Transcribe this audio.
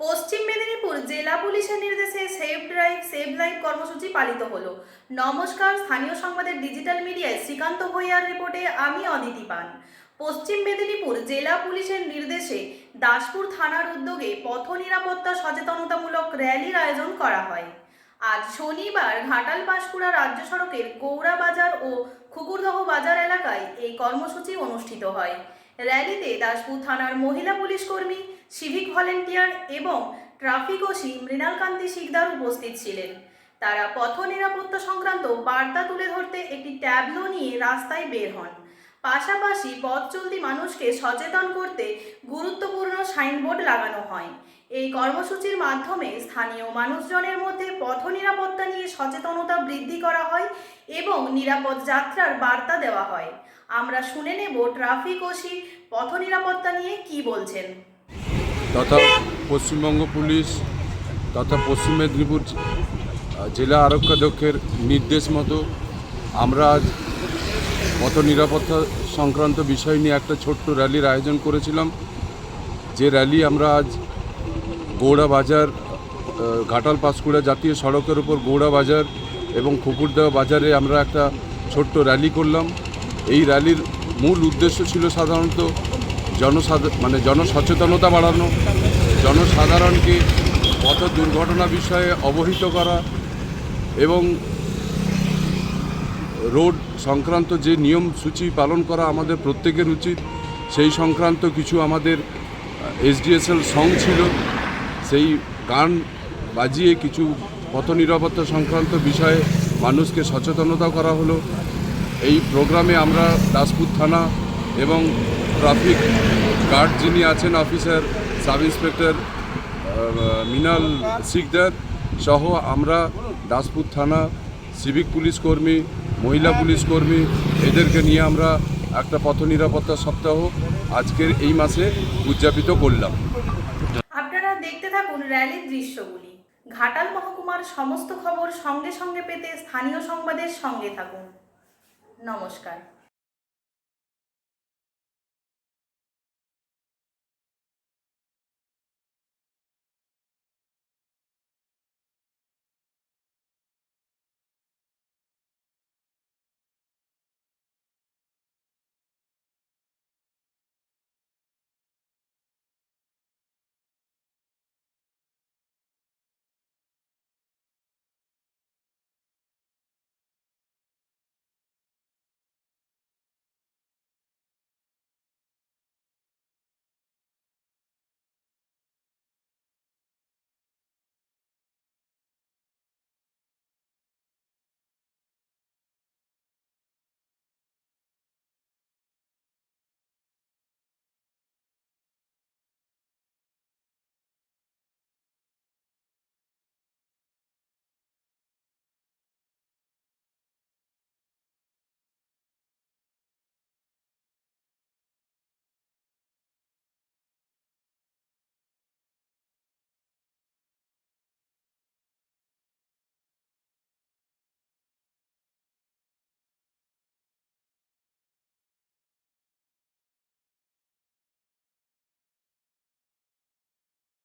পশ্চিম মেদিনীপুর জেলা পুলিশের নির্দেশে সেভ ড্রাইভ সেভ লাইফ কর্মসূচি পালিত হলো। নমস্কার, স্থানীয় সংবাদের ডিজিটাল মিডিয়ায় শ্রীকান্ত ভৈয়ার রিপোর্টে আমি অদিতি পান। পশ্চিম মেদিনীপুর জেলা পুলিশের নির্দেশে দাসপুর থানার উদ্যোগে পথ নিরাপত্তা সচেতনতামূলক র্যালির আয়োজন করা হয়। আজ শনিবার ঘাটাল পাঁশকুড়া রাজ্য সড়কের গৌড়া বাজার ও খুকুরদহ বাজার এলাকায় এই কর্মসূচি অনুষ্ঠিত হয়। র্যালিতে দাসপুর থানার মহিলা পুলিশ কর্মী সিভিক ভলেন্টিয়ার এবং ট্রাফিক ওসি মৃণালকান্তি শিকদার উপস্থিত ছিলেন। তারা পথ নিরাপত্তা সংক্রান্ত বার্তা তুলে ধরতে একটি ট্যাবলো নিয়ে রাস্তায় বের হন। পাশাপাশি পথ চলতি মানুষকে সচেতন করতে গুরুত্বপূর্ণ সাইনবোর্ড লাগানো হয়। এই কর্মসূচির মাধ্যমে স্থানীয় মানুষজনের মধ্যে পথ নিরাপত্তা নিয়ে সচেতনতা বৃদ্ধি করা হয় এবং নিরাপদ যাত্রার বার্তা দেওয়া হয়। আমরা শুনে নেব ট্রাফিক ওসি পথ নিরাপত্তা নিয়ে কি বলছেন। তথা পশ্চিমবঙ্গ পুলিশ তথা পশ্চিম মেদিনীপুর জেলা আরক্ষাধ্যক্ষের নির্দেশ মতো আমরা আজ পথ নিরাপত্তা সংক্রান্ত বিষয় নিয়ে একটা ছোট্ট র্যালির আয়োজন করেছিলাম। যে র্যালি আমরা আজ গৌড়া বাজার ঘাটাল পাঁশকুড়া জাতীয় সড়কের উপর গৌড়া বাজার এবং কুকুরদহ বাজারে আমরা একটা ছোট্ট র্যালি করলাম। এই র্যালির মূল উদ্দেশ্য ছিল সাধারণত জনসাধা মানে জনসচেতনতা বাড়ানো, জনসাধারণকে পথ দুর্ঘটনা বিষয়ে অবহিত করা এবং রোড সংক্রান্ত যে নিয়ম সূচি পালন করা আমাদের প্রত্যেকের উচিত, সেই সংক্রান্ত কিছু আমাদের এসডিএসএল সং ছিল। সেই গান বাজিয়ে কিছু পথ নিরাপত্তা সংক্রান্ত বিষয়ে মানুষকে সচেতনতা করা হলো। এই প্রোগ্রামে আমরা দাসপুর থানা এবং ট্রাফিক গার্ড যিনি আছেন অফিসার, সাব ইন্সপেক্টর মিনাল শিকদার সহ আমরা দাসপুর থানা সিভিক পুলিশ কর্মী, মহিলা পুলিশ কর্মী, এদেরকে নিয়ে আমরা একটা পথ নিরাপত্তা সপ্তাহ আজকের এই মাসে উদযাপিত করলাম। থাকুন র্যালির দৃশ্যগুলি। ঘাটাল মহকুমার সমস্ত খবর সঙ্গে সঙ্গে পেতে স্থানীয় সংবাদের সঙ্গে থাকুন। নমস্কার।